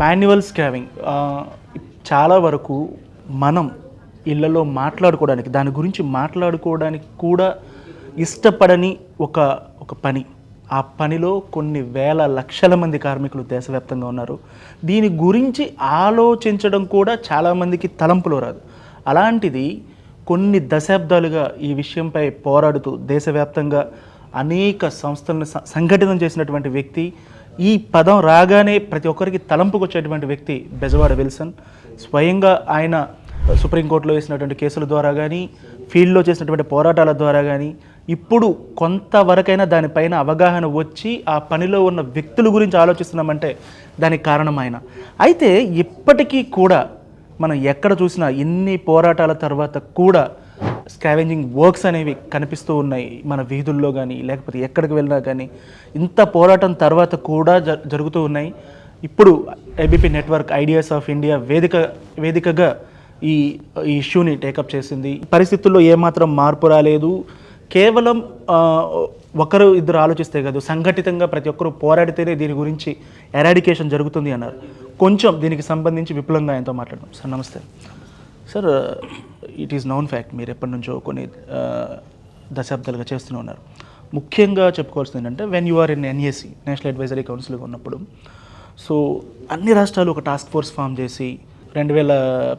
Manual స్కావింగ్ చాలా వరకు మనం ఇళ్ళలో మాట్లాడుకోవడానికి దాని గురించి మాట్లాడుకోవడానికి కూడా ఇష్టపడని ఒక ఒక పని. ఆ పనిలో కొన్ని వేల లక్షల మంది కార్మికులు దేశవ్యాప్తంగా ఉన్నారు. దీని గురించి ఆలోచించడం కూడా చాలామందికి తలంపులో రాదు. అలాంటిది కొన్ని దశాబ్దాలుగా ఈ విషయంపై పోరాడుతూ దేశవ్యాప్తంగా అనేక సంస్థలను సంఘటితం చేసినటువంటి వ్యక్తి ఈ పదం రాగానే ప్రతి ఒక్కరికి తలంపుకు వచ్చేటువంటి వ్యక్తి బెజవాడ విల్సన్. స్వయంగా ఆయన సుప్రీంకోర్టులో వేసినటువంటి కేసుల ద్వారా కానీ ఫీల్డ్లో చేసినటువంటి పోరాటాల ద్వారా కానీ ఇప్పుడు కొంతవరకైనా దానిపైన అవగాహన వచ్చి ఆ పనిలో ఉన్న వ్యక్తుల గురించి ఆలోచిస్తున్నామంటే దానికి కారణం ఆయన. అయితే ఇప్పటికీ కూడా మనం ఎక్కడ చూసినా ఎన్ని పోరాటాల తర్వాత కూడా స్కావెంజింగ్ వర్క్స్ అనేవి కనిపిస్తూ ఉన్నాయి మన వీధుల్లో కానీ లేకపోతే ఎక్కడికి వెళ్ళినా కానీ ఇంత పోరాటం తర్వాత కూడా జ- జరుగుతూ ఉన్నాయి. ఇప్పుడు ABP network ideas of India వేదిక వేదికగా ఈ ఈ ఇష్యూని టేకప్ చేసింది. పరిస్థితుల్లో ఏమాత్రం మార్పు రాలేదు. కేవలం ఒకరు ఇద్దరు ఆలోచిస్తే కాదు సంఘటితంగా ప్రతి ఒక్కరు పోరాడితేనే దీని గురించి ఎరాడికేషన్ జరుగుతుంది అన్నారు. కొంచెం దీనికి సంబంధించి విపులంగా ఆయనతో మాట్లాడడం సార్ నమస్తే. Sir it is known fact మీరు ఎప్పటి నుంచో కొన్ని దశాబ్దాలుగా చేస్తూనే ఉన్నారు. ముఖ్యంగా చెప్పుకోవాల్సింది ఏంటంటే when you are in NAC national advisory కౌన్సిల్గా ఉన్నప్పుడు సో అన్ని రాష్ట్రాలు ఒక టాస్క్ ఫోర్స్ ఫామ్ చేసి రెండు వేల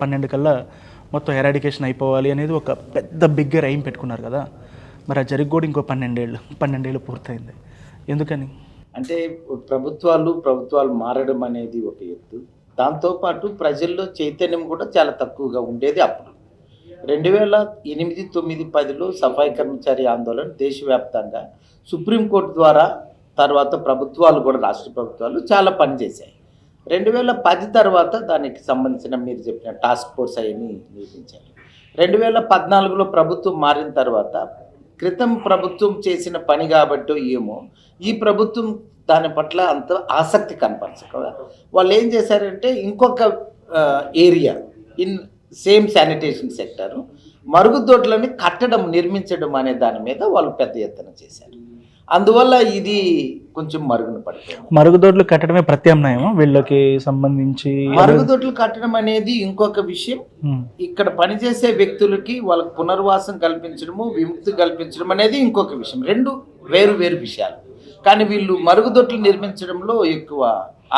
పన్నెండు కల్లా మొత్తం ఎరాడికేషన్ అయిపోవాలి అనేది ఒక పెద్ద బిగ్గర్ ఎయిమ్ పెట్టుకున్నారు కదా. మరి అది జరిగి కూడా ఇంకో పన్నెండేళ్ళు పన్నెండేళ్ళు పూర్తయింది. ఎందుకని? అంటే ప్రభుత్వాలు ప్రభుత్వాలు మారడం అనేది ఒక ఎత్తు. దాంతోపాటు ప్రజల్లో చైతన్యం కూడా చాలా తక్కువగా ఉండేది అప్పుడు. రెండు వేల ఎనిమిది తొమ్మిది పదిలో సఫాయి కర్మచారి ఆందోళన దేశవ్యాప్తంగా సుప్రీంకోర్టు ద్వారా తర్వాత ప్రభుత్వాలు కూడా రాష్ట్ర ప్రభుత్వాలు చాలా పనిచేశాయి. రెండు వేల పది తర్వాత దానికి సంబంధించిన మీరు చెప్పిన టాస్క్ ఫోర్స్ అవన్నీ నిర్మించారు. రెండు వేల పద్నాలుగులో ప్రభుత్వం మారిన తర్వాత క్రితం ప్రభుత్వం చేసిన పని కాబట్టో ఏమో ఈ ప్రభుత్వం దాని పట్ల అంత ఆసక్తి కనపరచక వాళ్ళు ఏం చేశారంటే ఇంకొక area in same sanitation sector. మరుగుదొడ్లని కట్టడం నిర్మించడం అనే దాని మీద వాళ్ళు పెద్ద ఎత్తున చేశారు. అందువల్ల ఇది కొంచెం మరుగున పడిపోయింది. మరుగుదొడ్లు కట్టడమే ప్రత్యామ్నాయమా? వీళ్ళకి సంబంధించి మరుగుదొడ్లు కట్టడం అనేది ఇంకొక విషయం. ఇక్కడ పనిచేసే వ్యక్తులకి వాళ్ళకి పునర్వాసం కల్పించడము విముక్తి కల్పించడం అనేది ఇంకొక విషయం. రెండు వేరు వేరు విషయాలు. కానీ వీళ్ళు మరుగుదొడ్లు నిర్మించడంలో ఎక్కువ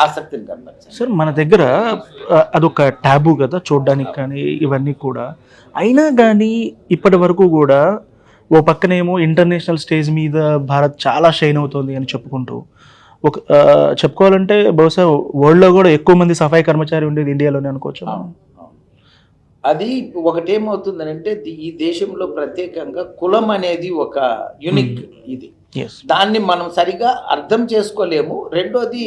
ఆసక్తిని కనపరిచారు సార్ మన దగ్గర అదొక ట్యాబు కదా చూడడానికి కానీ ఇవన్నీ కూడా. అయినా కానీ ఇప్పటి వరకు కూడా ఓ పక్కనేమో ఇంటర్నేషనల్ స్టేజ్ మీద భారత్ చాలా షైన్ అవుతుంది అని చెప్పుకుంటూ. ఒక చెప్పుకోవాలంటే బహుశా వరల్డ్లో కూడా ఎక్కువ మంది సఫాయి కర్మచారి ఉండేది ఇండియాలోనే అనుకోవచ్చు. అది ఒకటేమవుతుందంటే ఈ దేశంలో ప్రత్యేకంగా కులం అనేది ఒక యునిక్ ఇది. ఎస్ దాన్ని మనం సరిగా అర్థం చేసుకోలేము. రెండోది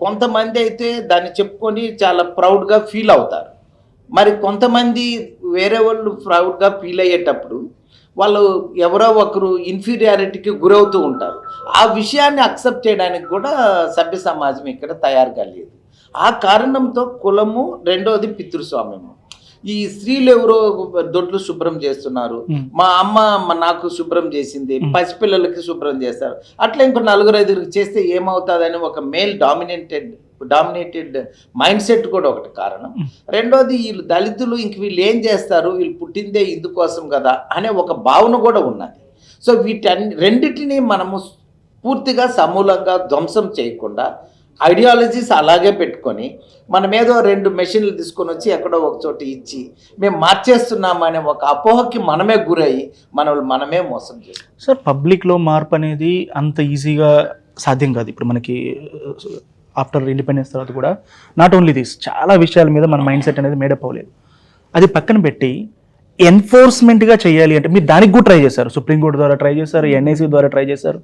కొంతమంది అయితే దాన్ని చెప్పుకొని చాలా ప్రౌడ్గా ఫీల్ అవుతారు. మరి కొంతమంది వేరే వాళ్ళు ప్రౌడ్గా ఫీల్ అయ్యేటప్పుడు వాళ్ళు ఎవరో ఒకరు ఇన్ఫీరియారిటీకి గురవుతూ ఉంటారు. ఆ విషయాన్ని అక్సెప్ట్ చేయడానికి కూడా సభ్య సమాజం ఇక్కడ తయారుగా లేదు. ఆ కారణంతో కులము రెండోది పితృస్వామ్యము. ఈ స్త్రీలు ఎవరో దొడ్లు శుభ్రం చేస్తున్నారు. మా అమ్మ నాకు శుభ్రం చేసింది. పసిపిల్లలకి శుభ్రం చేస్తారు అట్లా ఇంకో నలుగురు ఐదుగురికి చేస్తే ఏమవుతుందని ఒక male dominated dominated mindset కూడా ఒకటి కారణం. రెండోది వీళ్ళు దళితులు ఇంక వీళ్ళు ఏం చేస్తారు వీళ్ళు పుట్టిందే ఇందుకోసం కదా అనే ఒక భావన కూడా ఉన్నది సో వీటన్ని రెండిటిని మనము పూర్తిగా సమూలంగా ధ్వంసం చేయకుండా ఐడియాలజీస్ అలాగే పెట్టుకొని మనం ఏదో రెండు మెషిన్లు తీసుకొని వచ్చి ఎక్కడో ఒక చోట ఇచ్చి మేము మార్చేస్తున్నామనే ఒక అపోహకి మనమే గురయ్యి మనల్ని మనమే మోసం చేస్తాం సార్ పబ్లిక్లో మార్పు అనేది అంత ఈజీగా సాధ్యం కాదు. ఇప్పుడు మనకి uh, ఆఫ్టర్ ఇండిపెండెన్స్ తర్వాత కూడా నాట్ ఓన్లీ దిస్ చాలా విషయాల మీద మన మైండ్ సెట్ అనేది మేడప్ అవ్వలేదు. అది పక్కన పెట్టి ఎన్ఫోర్స్మెంట్గా చేయాలి అంటే మీరు దానికి కూడా ట్రై చేశారు సుప్రీంకోర్టు ద్వారా ట్రై చేశారు ఎన్ఐసి ద్వారా ట్రై చేశారు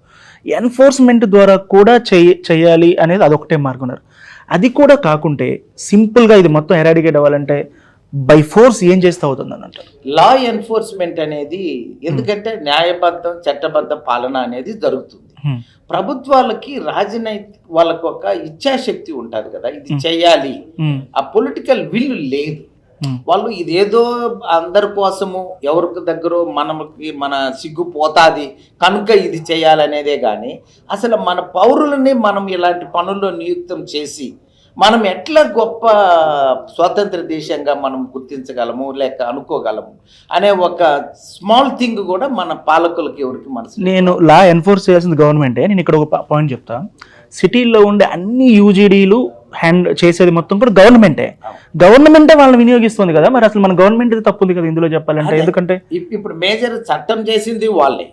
ఎన్ఫోర్స్మెంట్ ద్వారా కూడా చేయ చేయాలి అనేది అదొకటే మార్గం అది కూడా కాకుంటే సింపుల్గా ఇది మొత్తం ఎరాడికేట్ అవ్వాలంటే బై ఫోర్స్ ఏం చేస్తే అవుతుంది అని అంటారు లా ఎన్ఫోర్స్మెంట్ అనేది ఎందుకంటే న్యాయబద్ధం చట్టబద్ధ పాలన అనేది జరుగుతుంది Hmm. ప్రభుత్వాలకి రాజనైతిక వాళ్ళకు ఒక ఇచ్ఛాశక్తి ఉంటుంది కదా ఇది Hmm. చేయాలి Hmm. ఆ పొలిటికల్ విల్ లేదు Hmm. వాళ్ళు ఇదేదో అందరి కోసము ఎవరికి దగ్గర మనకి మన సిగ్గు పోతాది కనుక ఇది చేయాలనేదే కానీ అసలు మన పౌరులని మనం ఇలాంటి పనుల్లో నియుక్తం చేసి మనం ఎట్లా గొప్ప స్వాతంత్ర దేశంగా మనం గుర్తించగలము లేక అనుకోగలము అనే ఒక స్మాల్ థింగ్ కూడా మన పాలకులకి ఎవరికి మనసు నేను లా ఎన్ఫోర్స్ చేయాల్సింది గవర్నమెంటే. నేను ఇక్కడ ఒక పాయింట్ చెప్తా. సిటీల్లో ఉండే అన్ని యూజీడీలు హ్యాండ్ చేసేది మొత్తం కూడా గవర్నమెంటే గవర్నమెంటే వాళ్ళని వినియోగిస్తుంది కదా మరి అసలు మన గవర్నమెంట్ తప్పు ఉంది కదా ఇందులో చెప్పాలంటే. ఎందుకంటే? ఇప్- ఇప్పుడు మేజర్ చట్టం చేసింది వాళ్ళే.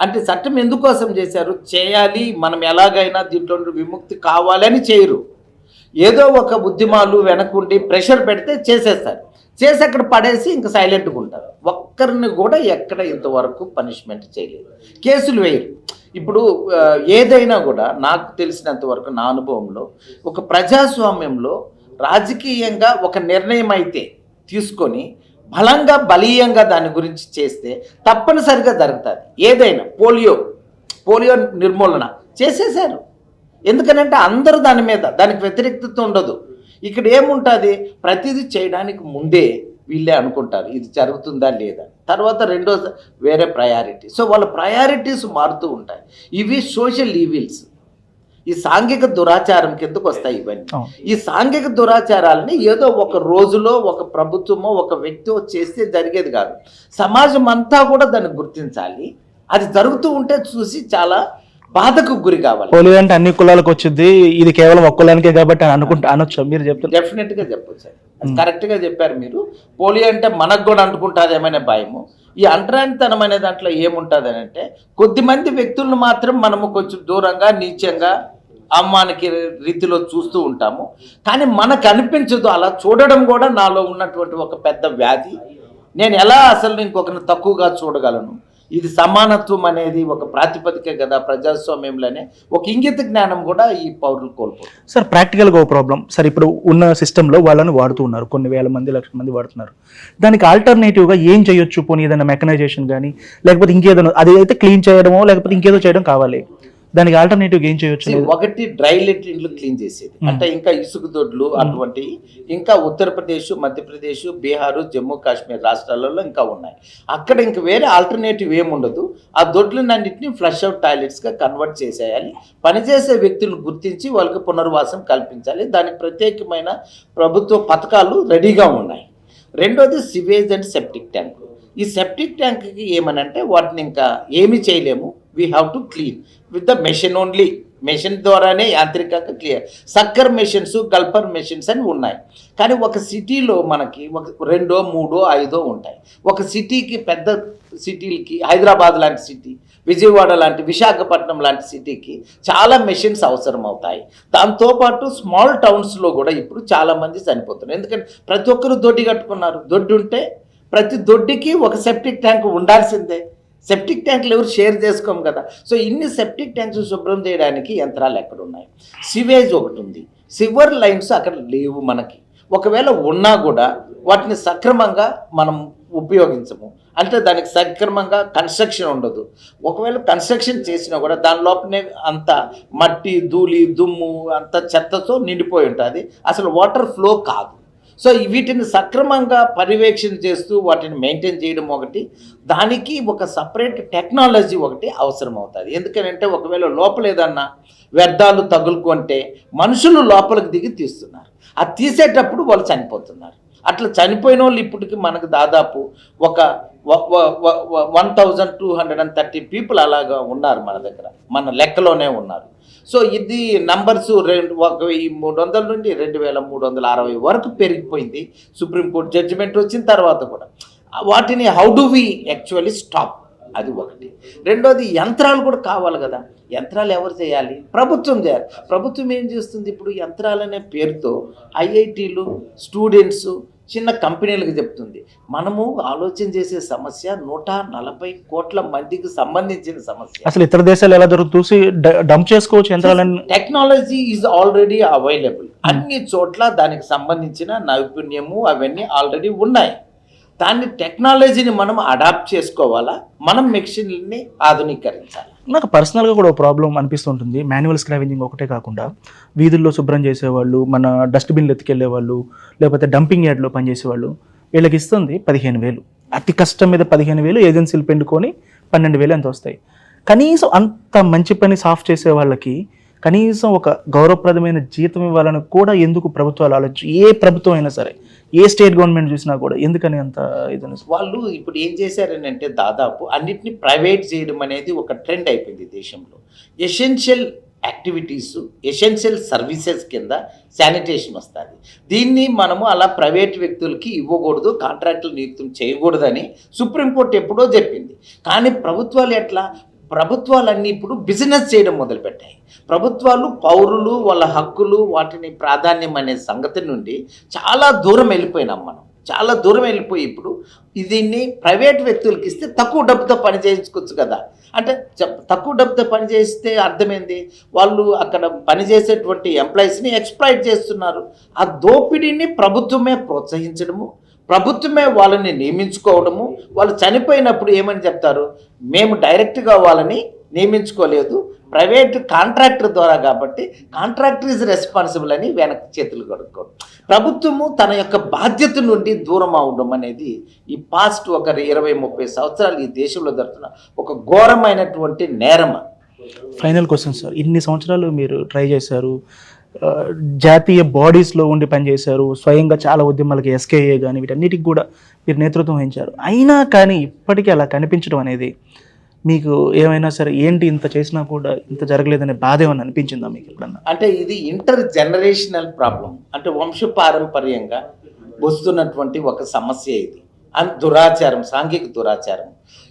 అంటే చట్టం ఎందుకోసం చేశారు? చేయాలి మనం ఎలాగైనా దీంట్లో విముక్తి కావాలని చేయరు. ఏదో ఒక బుద్ధిమాలు వెనకుండి ప్రెషర్ పెడితే చేసేస్తారు. చేసి అక్కడ పడేసి ఇంకా సైలెంట్గా ఉంటారు. ఒక్కరిని కూడా ఎక్కడ ఇంతవరకు పనిష్మెంట్ చేయలేదు. కేసులు వేయరు. ఇప్పుడు ఏదైనా కూడా నాకు తెలిసినంత వరకు నా అనుభవంలో ఒక ప్రజాస్వామ్యంలో రాజకీయంగా ఒక నిర్ణయం అయితే తీసుకొని బలంగా బలీయంగా దాని గురించి చేస్తే తప్పనిసరిగా జరుగుతుంది. ఏదైనా పోలియో పోలియో నిర్మూలన చేసేసారు ఎందుకనంటే అందరూ దాని మీద దానికి వ్యతిరేకత ఉండదు. ఇక్కడ ఏముంటుంది? ప్రతిదీ చేయడానికి ముందే వీళ్ళే అనుకుంటారు ఇది జరుగుతుందా లేదా? తర్వాత రెండో వేరే ప్రయారిటీ సో వాళ్ళ ప్రయారిటీస్ మారుతూ ఉంటాయి. ఇవి సోషల్ ఈవిల్స్ ఈ సాంఘిక దురాచారం కిందకు వస్తాయి ఇవన్నీ. ఈ సాంఘిక దురాచారాలని ఏదో ఒక రోజులో ఒక ప్రభుత్వమో ఒక వ్యక్తి చేస్తే జరిగేది కాదు. సమాజం అంతా కూడా దాన్ని గుర్తించాలి. అది జరుగుతూ ఉంటే చూసి చాలా బాధకు గురి కావాలి. పోలియో అంటే అన్ని కులాలకు వచ్చింది ఇది కేవలం ఒక్క కులానికే కాబట్టి అని అనుకుంటా అనొచ్చు? మీరు చెప్తారు డెఫినెట్గా చెప్పొచ్చు అది. అది కరెక్ట్గా చెప్పారు మీరు. పోలియో అంటే మనకు కూడా అంటుకుంటాదేమనే భయము? ఈ అంటరానితనం అనే దాంట్లో ఏముంటుంది అని అంటే కొద్దిమంది వ్యక్తులను మాత్రం మనము కొంచెం దూరంగా నీచంగా అమ్మానికి రీతిలో చూస్తూ ఉంటాము. కానీ మనకు అనిపించదు అలా చూడడం కూడా నాలో ఉన్నటువంటి ఒక పెద్ద వ్యాధి. నేను ఎలా అసలు ఇంకొకరిని తక్కువగా చూడగలను? ఇది సమానత్వం అనేది ఒక ప్రాతిపదిక కదా ప్రజాస్వామ్యంలోనే. ఒక ఇంగిత జ్ఞానం కూడా ఈ పౌరులు కోల్పోతారు. సార్ ప్రాక్టికల్గా ఒక ప్రాబ్లం సార్ ఇప్పుడు ఉన్న సిస్టంలో వాళ్ళని వాడుతూ ఉన్నారు. కొన్ని వేల మంది లక్షల మంది వాడుతున్నారు. దానికి ఆల్టర్నేటివ్గా ఏం చేయొచ్చు? పోనీ ఏదైనా మెకనైజేషన్ కానీ లేకపోతే ఇంకేదైనా అది అయితే క్లీన్ చేయడమో లేకపోతే ఇంకేదో చేయడం కావాలి. దానికి ఆల్టర్నేటివ్గా ఏం చేయొచ్చు? ఒకటి డ్రై లెట్రిన్లు క్లీన్ చేసేది. అంటే ఇంకా ఇసుక దొడ్లు అటువంటి ఇంకా ఉత్తరప్రదేశ్ మధ్యప్రదేశ్ బీహార్ జమ్మూ కాశ్మీర్ రాష్ట్రాలలో ఇంకా ఉన్నాయి. అక్కడ ఇంక వేరే ఆల్టర్నేటివ్ ఏముండదు ఆ దొడ్లన్నింటినీ ఫ్లష్ అవుట్ టాయిలెట్స్గా కన్వర్ట్ చేసేయాలి. పనిచేసే వ్యక్తులను గుర్తించి వాళ్ళకి పునర్వాసం కల్పించాలి. దానికి ప్రత్యేకమైన ప్రభుత్వ పథకాలు రెడీగా ఉన్నాయి. రెండోది సివేజ్ అండ్ సెప్టిక్ ట్యాంక్ ఈ సెప్టిక్ ట్యాంక్కి ఏమనంటే వాటిని ఇంకా ఏమీ చేయలేము. We have to clean with the machine only machine ద్వారానే యాంత్రికంగా clear sucker machines gulper machines అని ఉన్నాయి. కానీ ఒక సిటీలో మనకి ఒక రెండో మూడో ఐదో ఉంటాయి. ఒక సిటీకి పెద్ద సిటీలకి హైదరాబాద్ లాంటి సిటీ విజయవాడ లాంటి విశాఖపట్నం లాంటి సిటీకి చాలా మెషిన్స్ అవసరం అవుతాయి దాంతోపాటు స్మాల్ టౌన్స్లో కూడా ఇప్పుడు చాలామంది చనిపోతున్నారు. ఎందుకంటే ప్రతి ఒక్కరు దొడ్డి కట్టుకున్నారు. దొడ్డి ఉంటే ప్రతి దొడ్డికి ఒక సెప్టిక్ ట్యాంక్ ఉండాల్సిందే. సెప్టిక్ ట్యాంకులు ఎవరు షేర్ చేసుకోము కదా. సో ఇన్ని సెప్టిక్ ట్యాంక్స్ శుభ్రం చేయడానికి యంత్రాలు ఎక్కడ ఉన్నాయి సివేజ్ ఒకటి ఉంది. సివర్ లైన్స్ అక్కడ లేవు మనకి. ఒకవేళ ఉన్నా కూడా వాటిని సక్రమంగా మనం ఉపయోగించము. అంటే దానికి సక్రమంగా కన్స్ట్రక్షన్ ఉండదు. ఒకవేళ కన్స్ట్రక్షన్ చేసినా కూడా దాని లోపలనే అంత మట్టి ధూళి దుమ్ము అంత చెత్తతో నిండిపోయి ఉంటుంది. అసలు వాటర్ ఫ్లో కాదు. సో వీటిని సక్రమంగా పర్యవేక్షణ చేస్తూ వాటిని మెయింటైన్ చేయడం ఒకటి. దానికి ఒక సపరేట్ టెక్నాలజీ ఒకటి అవసరం అవుతుంది ఎందుకంటే ఒకవేళ లోపల ఏదన్నా వ్యర్థాలు తగులుకుంటే మనుషులు లోపలికి దిగి తీస్తున్నారు. అది తీసేటప్పుడు వాళ్ళు చనిపోతున్నారు. అట్లా చనిపోయిన వాళ్ళు ఇప్పటికి మనకు దాదాపు ఒక one thousand two hundred and thirty people అలాగా ఉన్నారు మన దగ్గర. మన లెక్కలోనే ఉన్నారు. సో ఇది నంబర్స్ రెండు ఒక వెయ్యి మూడు వందల నుండి రెండు వేల మూడు వందల అరవై వరకు పెరిగిపోయింది. సుప్రీంకోర్టు జడ్జిమెంట్ వచ్చిన తర్వాత కూడా. వాటిని how do we actually stop అది ఒకటి. రెండోది యంత్రాలు కూడా కావాలి కదా. యంత్రాలు ఎవరు చేయాలి? ప్రభుత్వం చేయాలి. ప్రభుత్వం ఏం చేస్తుంది? ఇప్పుడు యంత్రాలనే పేరుతో ఐఐటీలు స్టూడెంట్స్ చిన్న కంపెనీలకు చెప్తుంది. మనము ఆలోచన చేసే సమస్య నూట నలభై కోట్ల మందికి సంబంధించిన సమస్య. అసలు ఇతర దేశాలు ఎలా జరుగుతుంది చూసి డంప్ చేసుకోవచ్చు యంత్రాలను టెక్నాలజీ ఈజ్ ఆల్రెడీ అవైలబుల్. అన్ని చోట్ల దానికి సంబంధించిన నైపుణ్యము అవన్నీ ఆల్రెడీ ఉన్నాయి. దాన్ని టెక్నాలజీని మనం అడాప్ట్ చేసుకోవాలా? మనం మెషిన్ని ఆధునీకరించాలి? నాకు పర్సనల్గా కూడా ప్రాబ్లం అనిపిస్తుంటుంది. మాన్యువల్ స్క్రావింజింగ్ ఒకటే కాకుండా వీధుల్లో శుభ్రం చేసేవాళ్ళు మన డస్ట్బిన్లు ఎత్తుకెళ్ళేవాళ్ళు లేకపోతే డంపింగ్ యార్డ్లో పనిచేసేవాళ్ళు వీళ్ళకి ఇస్తుంది పదిహేను వేలు. అతి కష్టం మీద పదిహేను వేలు ఏజెన్సీలు పెండుకొని పన్నెండు వేలు ఎంత వస్తాయి? కనీసం అంత మంచి పని సాఫ్ చేసే వాళ్ళకి కనీసం ఒక గౌరవప్రదమైన జీతం ఇవ్వాలని కూడా ఎందుకు ప్రభుత్వాలు ఆలోచించు ఏ ప్రభుత్వం అయినా సరే ఏ స్టేట్ గవర్నమెంట్ చూసినా కూడా ఎందుకని అంత ఇది వాళ్ళు ఇప్పుడు ఏం చేశారని అంటే దాదాపు అన్నిటిని ప్రైవేట్ చేయడం అనేది ఒక ట్రెండ్ అయిపోయింది దేశంలో. ఎసెన్షియల్ యాక్టివిటీస్ ఎసెన్షియల్ సర్వీసెస్ కింద శానిటేషన్ వస్తుంది. దీన్ని మనము అలా ప్రైవేట్ వ్యక్తులకి ఇవ్వకూడదు కాంట్రాక్టులు నియుక్తం చేయకూడదని సుప్రీంకోర్టు ఎప్పుడో చెప్పింది. కానీ ప్రభుత్వాలు ఎట్లా? ప్రభుత్వాలన్నీ ఇప్పుడు బిజినెస్ చేయడం మొదలుపెట్టాయి. ప్రభుత్వాలు పౌరులు వాళ్ళ హక్కులు వాటిని ప్రాధాన్యం అనే సంగతి నుండి చాలా దూరం వెళ్ళిపోయినాం మనం. చాలా దూరం వెళ్ళిపోయి ఇప్పుడు దీన్ని ప్రైవేట్ వ్యక్తులకి ఇస్తే తక్కువ డబ్బుతో పని చేయించుకోవచ్చు కదా. అంటే తక్కువ డబ్బుతో పని చేస్తే అర్థమైంది? వాళ్ళు అక్కడ పనిచేసేటువంటి ఎంప్లాయీస్ని ఎక్స్ప్లాయిట్ చేస్తున్నారు. ఆ దోపిడీని ప్రభుత్వమే ప్రోత్సహించడము ప్రభుత్వమే వాళ్ళని నియమించుకోవడము వాళ్ళు చనిపోయినప్పుడు ఏమని చెప్తారు? మేము డైరెక్ట్గా వాళ్ళని నియమించుకోలేదు. ప్రైవేట్ కాంట్రాక్టర్ ద్వారా కాబట్టి కాంట్రాక్టర్ ఈజ్ రెస్పాన్సిబుల్ అని వెనక్కి చేతులు కడుక్కోవడం ప్రభుత్వము తన యొక్క బాధ్యత నుండి దూరం అవడం అనేది ఈ పాస్ట్ ఒక ఇరవై ముప్పై సంవత్సరాలు ఈ దేశంలో జరుగుతున్న ఒక ఘోరమైనటువంటి నేరమ. ఫైనల్ క్వశ్చన్ సార్ ఇన్ని సంవత్సరాలు మీరు ట్రై చేశారు జాతీయ బాడీస్లో ఉండి పనిచేశారు. స్వయంగా చాలా ఉద్యమాలకి ఎస్కేఏ కానీ వీటన్నిటికి కూడా మీరు నేతృత్వం వహించారు. అయినా కానీ ఇప్పటికీ అలా కనిపించడం అనేది మీకు ఏమైనా సరే ఏంటి ఇంత చేసినా కూడా ఇంత జరగలేదనే బాధ ఏమైనా అనిపించిందా మీకు ఎప్పుడన్నా? అంటే ఇది ఇంటర్ జనరేషనల్ ప్రాబ్లం అంటే వంశపారంపర్యంగా వస్తున్నటువంటి ఒక సమస్య ఇది. అన్ దురాచారం సాంఘిక దురాచారం.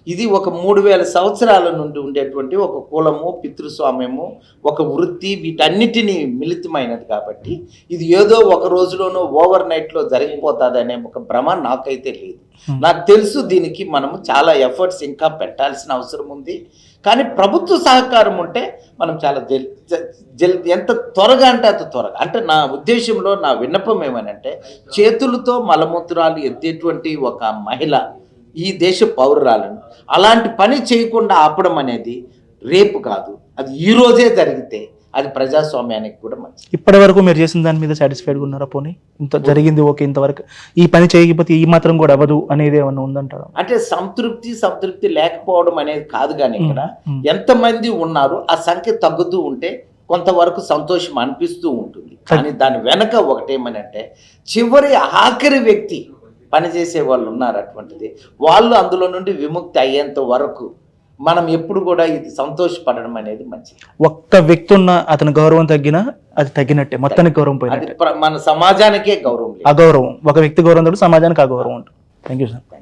ఇది ఒక మూడు వేల సంవత్సరాల నుండి ఉండేటువంటి ఒక కులము పితృస్వామ్యము ఒక వృత్తి వీటన్నిటినీ మిళితమైనది కాబట్టి ఇది ఏదో ఒక రోజులోనో ఓవర్ నైట్లో జరిగిపోతుంది అనే ఒక భ్రమ నాకైతే లేదు. నాకు తెలుసు దీనికి మనము చాలా ఎఫర్ట్స్ ఇంకా పెట్టాల్సిన అవసరం ఉంది. కానీ ప్రభుత్వ సహకారం ఉంటే మనం చాలా జల్ జ- జల్ ఎంత త్వరగా అంటే అంత త్వరగా. అంటే నా ఉద్దేశంలో నా విన్నపం ఏమనంటే చేతులతో మలమూత్రాలు ఎత్తేటువంటి ఒక మహిళ ఈ దేశ పౌరురాలను అలాంటి పని చేయకుండా ఆపడం అనేది రేపు కాదు. అది ఈరోజే జరిగితే అది ప్రజాస్వామ్యానికి కూడా మంచిది. ఇప్పటి వరకు మీరు చేసిన దాని మీద సాటిస్ఫైడ్గా ఉన్నారా పోనీ? ఇంత జరిగింది ఓకే ఇంతవరకు ఈ పని చేయకపోతే ఈ మాత్రం కూడా అవ్వదు అనేది ఏమన్నా ఉందంటారా? అంటే సంతృప్తి సంతృప్తి లేకపోవడం అనేది కాదు కానీ ఇక్కడ. ఎంతమంది ఉన్నారు ఆ సంఖ్య తగ్గుతూ ఉంటే కొంతవరకు సంతోషం అనిపిస్తూ ఉంటుంది. కానీ దాని వెనక ఒకటేమనంటే చివరి ఆఖరి వ్యక్తి పనిచేసే వాళ్ళు ఉన్నారు అటువంటిది. వాళ్ళు అందులో నుండి విముక్తి అయ్యేంత వరకు మనం ఎప్పుడు కూడా ఇది సంతోషపడడం అనేది మంచిది. ఒక్క వ్యక్తి ఉన్న అతని గౌరవం తగ్గినా అది తగ్గినట్టే మొత్తానికి గౌరవం పోయినట్టే. ప్ర- మన సమాజానికే గౌరవం అగౌరవం. ఒక వ్యక్తి గౌరవం తోటి సమాజానికి అగౌరవం ఉంటుంది. Thank you sir.